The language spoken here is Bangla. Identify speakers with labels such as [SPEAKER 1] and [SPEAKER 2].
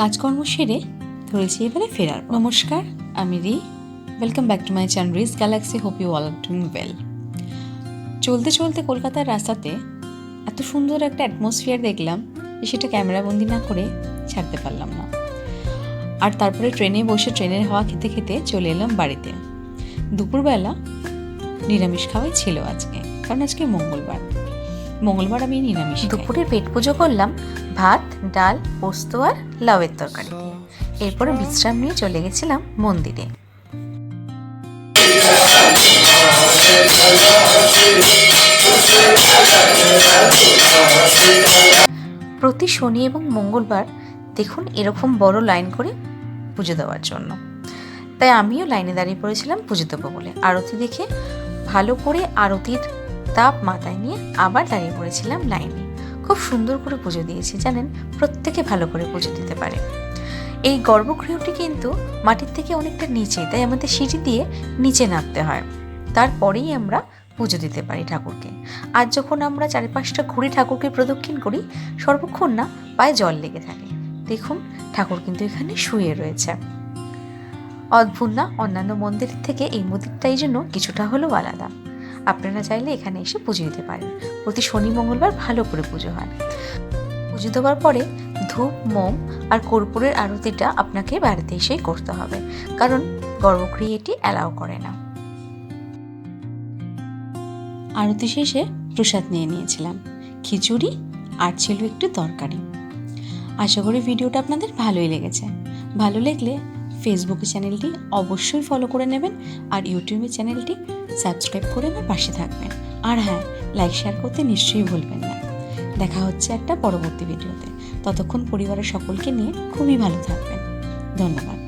[SPEAKER 1] কাজকর্ম সেরে ধরেছি এবারে ফেরার নমস্কার, আমি রি। Welcome back to my channel Rhys galaxy hope you all doing well চলতে চলতে কলকাতার রাস্তাতে এত সুন্দর একটা অ্যাটমসফিয়ার দেখলাম যে সেটা ক্যামেরাবন্দি না করে ছাড়তে পারলাম না। আর তারপরে ট্রেনে বসে ট্রেনের হাওয়া খেতে খেতে চলে এলাম বাড়িতে। দুপুরবেলা নিরামিষ খাওয়াই ছিল আজকে, কারণ আজকে মঙ্গলবার। মঙ্গলবার আমি নিরামিষ।
[SPEAKER 2] দুপুরে পেট পুজো করলাম ভাত, ডাল, পোস্ত আর লাউয়ের তরকারি দিয়ে। এরপরে বিশ্রাম নিয়ে চলে গেছিলাম মন্দিরে। প্রতি শনি এবং মঙ্গলবার দেখুন এরকম বড় লাইন করে পুজো দেওয়ার জন্য। তাই আমিও লাইনে দাঁড়িয়ে পড়েছিলাম পুজো দেবো বলে। আরতি দেখে ভালো করে আরতির তাপ মাথায় নিয়ে আবার দাঁড়িয়ে পড়েছিলাম লাইনে। খুব সুন্দর করে পুজো দিয়েছে, জানেন? প্রত্যেকে ভালো করে পুজো দিতে পারে। এই গর্ভগৃহটি কিন্তু মাটির থেকে অনেকটা নিচে, তাই আমাদের সিঁড়ি দিয়ে নিচে নামতে হয়। তারপরেই আমরা পুজো দিতে পারি ঠাকুরকে। আর যখন আমরা চারিপাশটা ঘুরে ঠাকুরকে প্রদক্ষিণ করি, সর্বক্ষণ না পায়ে জল লেগে থাকে। দেখুন, ঠাকুর কিন্তু এখানে শুয়ে রয়েছে। অদ্ভুত না? অন্যান্য মন্দিরের থেকে এই মন্দিরটাই জন্য কিছুটা হলেও আলাদা। আপনারা চাইলে এখানে এসে পুজো দিতে পারেন। প্রতি শনি, মঙ্গলবার ভালো করে পুজো হয়। পুজো দেওয়ার পরে ধূপ, মোম আর কর্পূরের আরতিটা আপনাকে বাড়িতে এসেই করতে হবে। কারণ গর্ভগৃহে এটি অ্যালাউ করে না।
[SPEAKER 1] আরতি শেষে প্রসাদ নিয়ে নিয়েছিলাম। খিচুড়ি আর ছিল একটু তরকারি। আশা করি ভিডিওটা আপনাদের ভালোই লেগেছে। ভালো লাগলে ফেসবুকে চ্যানেলটি অবশ্যই ফলো করে নেবেন আর ইউটিউবে চ্যানেলটি সাবস্ক্রাইব করে আমার পাশে থাকবেন। আর হ্যাঁ লাইক শেয়ার করতে নিশ্চয়ই ভুলবেন না। দেখা হচ্ছে একটা পরবর্তী ভিডিওতে ততক্ষণ পরিবারের সকলকে নিয়ে খুবই ভালো থাকবেন। ধন্যবাদ।